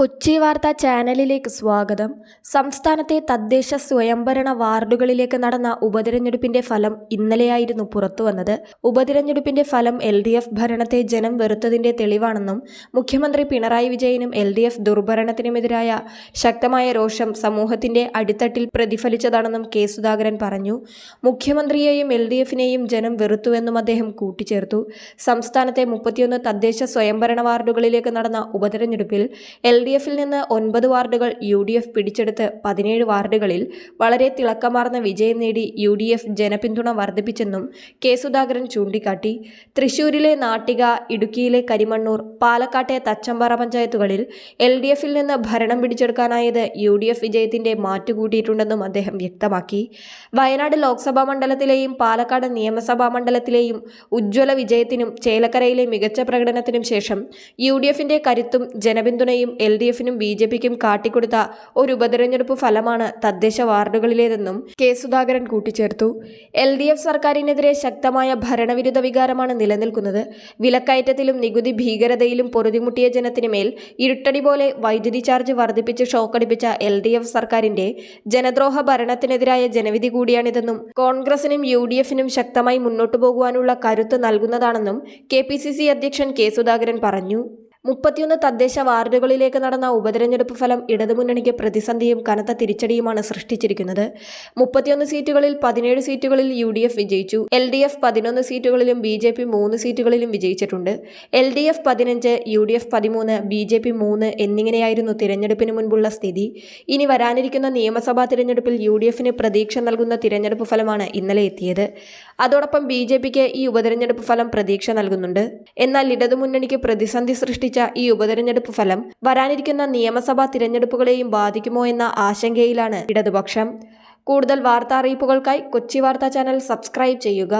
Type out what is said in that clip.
കൊച്ചി വാർത്താ ചാനലിലേക്ക് സ്വാഗതം. സംസ്ഥാനത്തെ തദ്ദേശ സ്വയംഭരണ വാർഡുകളിലേക്ക് നടന്ന ഉപതിരഞ്ഞെടുപ്പിന്റെ ഫലം ഇന്നലെയായിരുന്നു പുറത്തുവന്നത് ഉപതിരഞ്ഞെടുപ്പിന്റെ ഫലം എൽ ഡി എഫ് ഭരണത്തെ ജനം വെറുത്തതിന്റെ തെളിവാണെന്നും മുഖ്യമന്ത്രി പിണറായി വിജയനും എൽ ഡി എഫ് ദുർഭരണത്തിനുമെതിരായ ശക്തമായ രോഷം സമൂഹത്തിന്റെ അടിത്തട്ടിൽ പ്രതിഫലിച്ചതാണെന്നും കെ സുധാകരൻ പറഞ്ഞു. മുഖ്യമന്ത്രിയെയും എൽ ഡി എഫിനെയും ജനം വെറുത്തുവെന്നും അദ്ദേഹം കൂട്ടിച്ചേർത്തു. സംസ്ഥാനത്തെ മുപ്പത്തിയൊന്ന് തദ്ദേശ സ്വയംഭരണ വാർഡുകളിലേക്ക് നടന്ന ഉപതിരഞ്ഞെടുപ്പിൽ എൽ ഡി എഫിൽ നിന്ന് ഒൻപത് വാർഡുകൾ യു ഡി എഫ് പിടിച്ചെടുത്ത് പതിനേഴ് വാർഡുകളിൽ വളരെ തിളക്കമാർന്ന വിജയം നേടി യു ഡി എഫ് ജനപിന്തുണ വർദ്ധിപ്പിച്ചെന്നും കെ സുധാകരൻ ചൂണ്ടിക്കാട്ടി. തൃശൂരിലെ നാട്ടിക ഇടുക്കിയിലെ കരിമണ്ണൂർ പാലക്കാട്ടെ തച്ചമ്പാറ പഞ്ചായത്തുകളിൽ എൽ ഡി എഫിൽ നിന്ന് ഭരണം പിടിച്ചെടുക്കാനായത് യു ഡി എഫ് വിജയത്തിന്റെ മാറ്റുകൂട്ടിയിട്ടുണ്ടെന്നും അദ്ദേഹം വ്യക്തമാക്കി. വയനാട് ലോക്സഭാ മണ്ഡലത്തിലെയും പാലക്കാട് നിയമസഭാ മണ്ഡലത്തിലെയും ഉജ്ജ്വല വിജയത്തിനും ചേലക്കരയിലെ മികച്ച പ്രകടനത്തിനും ശേഷം യു ഡി എഫിന്റെ കരുത്തും ജനപിന്തുണയും എൽ ഡി എഫിനും ബി ജെ പിക്കും കാട്ടിക്കൊടുത്ത ഒരു ഉപതെരഞ്ഞെടുപ്പ് ഫലമാണ് തദ്ദേശ വാർഡുകളിലേതെന്നും കെ സുധാകരൻ കൂട്ടിച്ചേർത്തു. എൽ ഡി എഫ് സർക്കാരിനെതിരെ ശക്തമായ ഭരണവിരുദ്ധ വികാരമാണ് നിലനിൽക്കുന്നത്. വിലക്കയറ്റത്തിലും നികുതി ഭീകരതയിലും പൊറുതിമുട്ടിയ ജനത്തിന് മേൽ ഇരുട്ടടി പോലെ വൈദ്യുതി ചാർജ് വർദ്ധിപ്പിച്ച് ഷോക്കടിപ്പിച്ച എൽ ഡി എഫ് സർക്കാരിന്റെ ജനദ്രോഹ ഭരണത്തിനെതിരായ ജനവിധി കൂടിയാണിതെന്നും കോൺഗ്രസിനും യു ഡി എഫിനും ശക്തമായി മുന്നോട്ടു പോകുവാനുള്ള കരുത്ത് നൽകുന്നതാണെന്നും കെ പി സി സി അധ്യക്ഷൻ കെ സുധാകരൻ പറഞ്ഞു. മുപ്പത്തിയൊന്ന് തദ്ദേശ വാർഡുകളിലേക്ക് നടന്ന ഉപതെരഞ്ഞെടുപ്പ് ഫലം ഇടതുമുന്നണിക്ക് പ്രതിസന്ധിയും കനത്ത തിരിച്ചടിയുമാണ് സൃഷ്ടിച്ചിരിക്കുന്നത്. മുപ്പത്തിയൊന്ന് സീറ്റുകളിൽ പതിനേഴ് സീറ്റുകളിൽ യു ഡി എഫ് വിജയിച്ചു. എൽ ഡി എഫ് പതിനൊന്ന് സീറ്റുകളിലും ബി ജെ പി മൂന്ന് സീറ്റുകളിലും വിജയിച്ചിട്ടുണ്ട്. എൽ ഡി എഫ് പതിനഞ്ച് യു ഡി എഫ് പതിമൂന്ന് ബി ജെ പി മൂന്ന് എന്നിങ്ങനെയായിരുന്നു തിരഞ്ഞെടുപ്പിന് മുൻപുള്ള സ്ഥിതി. ഇനി വരാനിരിക്കുന്ന നിയമസഭാ തിരഞ്ഞെടുപ്പിൽ യു ഡി എഫിന് പ്രതീക്ഷ നൽകുന്ന തിരഞ്ഞെടുപ്പ് ഫലമാണ് ഇന്നലെ എത്തിയത്. അതോടൊപ്പം ബി ജെ പിക്ക് ഈ ഉപതെരഞ്ഞെടുപ്പ് ഫലം പ്രതീക്ഷ നൽകുന്നുണ്ട്. എന്നാൽ ഇടതുമുന്നണിക്ക് പ്രതിസന്ധി സൃഷ്ടിച്ച ഈ ഉപതെരഞ്ഞെടുപ്പ് ഫലം വരാനിരിക്കുന്ന നിയമസഭാ തിരഞ്ഞെടുപ്പുകളെയും ബാധിക്കുമോ എന്ന ആശങ്കയിലാണ് ഇടതുപക്ഷം. കൂടുതൽ വാർത്താ അറിയിപ്പുകൾക്കായി കൊച്ചി വാർത്താ ചാനൽ സബ്സ്ക്രൈബ് ചെയ്യുക.